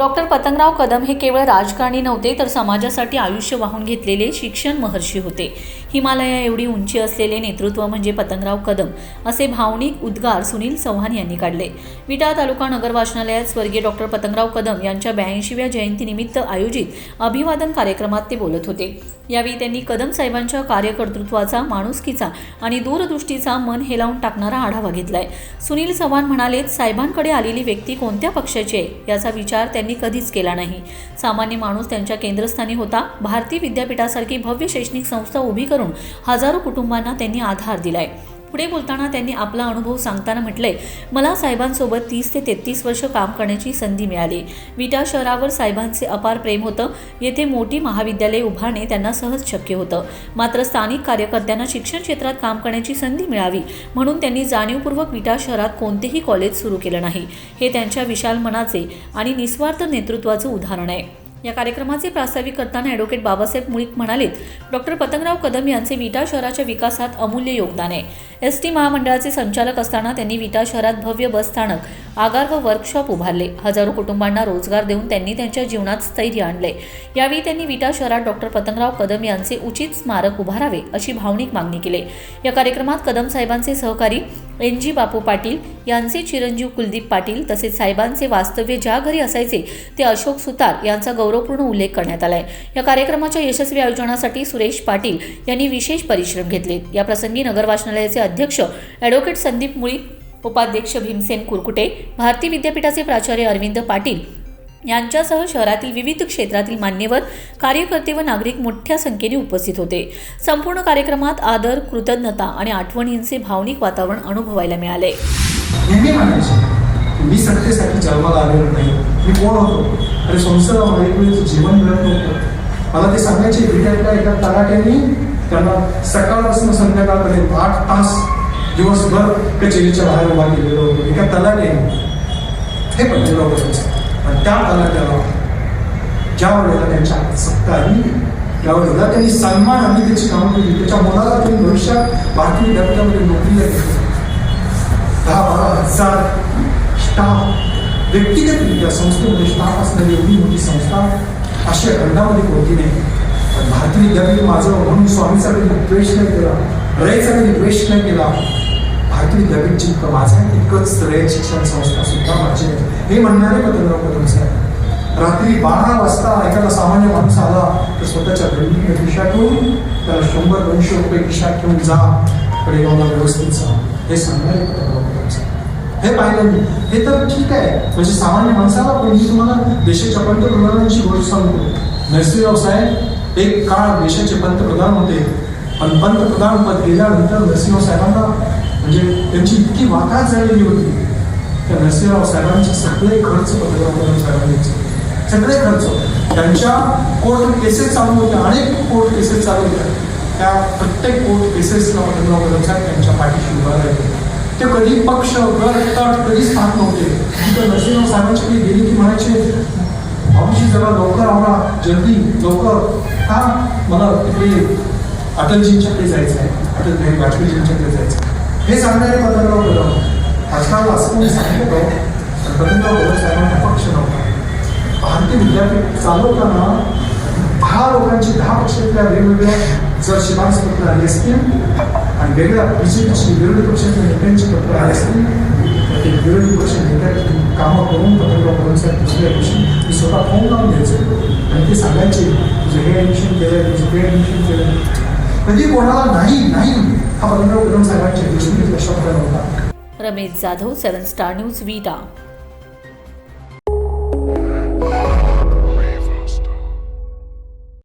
Doctor Patangrao Kadam हे केवळ राजकारणी नव्हते तर समाजासाठी आयुष्य वाहून घेतलेले शिक्षण महर्षी होते. हिमालया एवढी उंची असलेले नेतृत्व म्हणजे पतंगराव कदम असे भावनिक उद्गार सुनील चव्हाण यांनी काढले. विटा तालुका नगर वाचनालयात स्वर्गीय डॉक्टर पतंगराव कदम यांच्या ब्याऐंशीव्या जयंतीनिमित्त आयोजित अभिवादन कार्यक्रमात ते बोलत होते. यावेळी त्यांनी कदम साहेबांच्या कार्यकर्तृत्वाचा माणुसकीचा आणि दूरदृष्टीचा मन हेलावून टाकणारा आढावा घेतलाय. सुनील चव्हाण म्हणाले साहेबांकडे आलेली व्यक्ती कोणत्या पक्षाची आहे? याचा विचार त्यांनी कधीच केला नाही. सामान्य माणूस त्यांच्या केंद्रस्थानी होता. भारतीय विद्यापीठासारखी भव्य शैक्षणिक संस्था उभी करून हजारो कुटुंबांना त्यांनी आधार दिलाय. पुढे बोलताना त्यांनी आपला अनुभव सांगताना म्हटलंय मला साहेबांसोबत तीस ते तेहतीस वर्ष काम करण्याची संधी मिळाली. विटा शहरावर साहेबांचे अपार प्रेम होतं. येथे मोठी महाविद्यालय उभारणे त्यांना सहज शक्य होतं. मात्र स्थानिक कार्यकर्त्यांना शिक्षण क्षेत्रात काम करण्याची संधी मिळावी म्हणून त्यांनी जाणीवपूर्वक विटा शहरात कोणतेही कॉलेज सुरू केलं नाही. हे त्यांच्या विशाल मनाचे आणि निस्वार्थ नेतृत्वाचं उदाहरण आहे. या कार्यक्रमाचे प्रास्ताविक करताना ॲडव्होकेट बाबासाहेब मुळीक म्हणालेत डॉक्टर पतंगराव कदम यांचे विटा शहराच्या विकासात अमूल्य योगदान आहे. एस टी महामंडळाचे संचालक असताना त्यांनी विटा शहरात भव्य बसस्थानक आगार व वर्कशॉप उभारले. हजारो कुटुंबांना रोजगार देऊन त्यांनी त्यांच्या जीवनात स्थैर्य आणले. यावेळी त्यांनी विटा शहरात डॉक्टर पतंगराव कदम यांचे उचित स्मारक उभारावे अशी भावनिक मागणी केली. या कार्यक्रमात कदम साहेबांचे सहकारी एन जी बापू पाटील यांचे चिरंजीव कुलदीप पाटील तसेच साहेबांचे वास्तव्य ज्या घरी असायचे ते अशोक सुतार यांचा गौरवपूर्ण उल्लेख करण्यात आलाय. या कार्यक्रमाच्या यशस्वी आयोजनासाठी सुरेश पाटील यांनी विशेष परिश्रम घेतले. या प्रसंगी नगर वाचनालयाचे अध्यक्ष ॲडव्होकेट संदीप मुळीक उपाध्यक्ष भीमसेन कुरकुटे भारतीय विद्यापीठाचे प्राचार्य अरविंद पाटील यांच्यासह शहरातील विविध क्षेत्रातील मान्यवर कार्यकर्ते व नागरिक मोठ्या संख्येने उपस्थित होते. संपूर्ण कार्यक्रमात आदर कृतज्ञता आणि आठवणींचे भावनिक वातावरण अनुभवायला मिळाले. मी सत्तेसाठी जन्माला आलेलो नाही. मी कोण होतो? अरे संस्थेला जीवन मिळत नव्हतं मला ते सांगायचे विद्यार्थ्या एका तलाट्याने त्यांना सकाळपासून संध्याकाळपर्यंत आठ तास दिवसभर कचेरीच्या बाहेर उभा केलेलं होतं. एका तलाट्याने हे पटलेलं होतं आणि त्या तलाट्याला ज्या वेळेला त्यांच्या सत्ता आली त्यावेळेला त्यांनी सन्मान आणि त्याची काम केली. त्याच्या मुलाला त्यांनी भविष्यात भारतीय विद्यापीठामध्ये नोकरीला घेतली दहा बारा हजार स्टाफ व्यक्तिगतरित्या संस्थेमध्ये स्टाफ असणारी एवढी मोठी संस्था अशा खंडामध्ये कोणती नाही. भारतीय विद्यापीठ माझं म्हणून स्वामीचा कधी द्वेष नाही केला. रयचा कधी द्वेष नाही केला. भारतीय विद्यापीठ जितकं माझं आहे तितकंच रय शिक्षण संस्था सुद्धा माझी हे म्हणणारे पतंगराव कदम साहेब. रात्री बारा वाजता एखादा सामान्य माणूस आला तर स्वतःच्या बहिणीने खिशा ठेवून त्याला शंभर दोनशे रुपये खिशा ठेवून जा. कडे व्यवस्थित जा. हे सांगणारे पतंगराव कदम साहेब. हे पाहिलं मी. हे तर ठीक आहे. म्हणजे सामान्य माणसाला पण मी तुम्हाला देशाच्या पंतप्रधानांची गोष्ट सांगतो नरसिंहराव साहेब एक काळ देशाचे पंतप्रधान होते. पण पंतप्रधान पद गेल्यानंतर नरसिंह साहेबांना म्हणजे त्यांची इतकी वाताहत झालेली होती. त्या नरसिंहराव साहेबांचे सगळे खर्च पंतप्रधान साहेबांचे सगळे खर्च. त्यांच्या कोर्ट केसेस चालू होत्या अनेक कोर्ट केसेस चालू होत्या त्या प्रत्येक कोर्ट केसेसला पंतप्रधान कदम साहेब त्यांच्या पाठीशी उभा राहिले. ते कधी पक्ष गट तट कधीच पाहत नव्हते. तिथं नरसिंहराव साहेबांच्या गेली की म्हणायचे भाऊजी जरा लवकर आवडा जल्दी लवकर हा मला तिकडे अटलजींच्याकडे जायचं आहे. अटल बिहारी वाजपेयीजींच्याकडे जायचं आहे. हे सांगणारे पंतप्रधान कदम आजकाल असं सांगितलं पण पतंगराव कदम साहेबांचा पक्ष नव्हता. भारतीय विद्यापीठ चालवताना दहा लोकांची दहा पक्षातल्या वेगवेगळ्या जर शिफारस पत्र आली असतील आणि वेगळ्या बीजेपीची विरोधी पक्षातल्या नेत्यांची पत्र आली असतील ते विरोधी पक्ष नेत्या कामं करून पत्रकार करून दुसऱ्या दिवशी मी स्वतः फोन लावून द्यायचो आणि ते सांगायचे तुझं हे ॲडमिशन केलं तुझं ते ॲडमिशन केलं म्हणजे कोणाला नाही नाही. हा पत्रकार कदम साहेबांच्या दिवशी शब्द होता. Ramesh Jadhav seven star news Vita.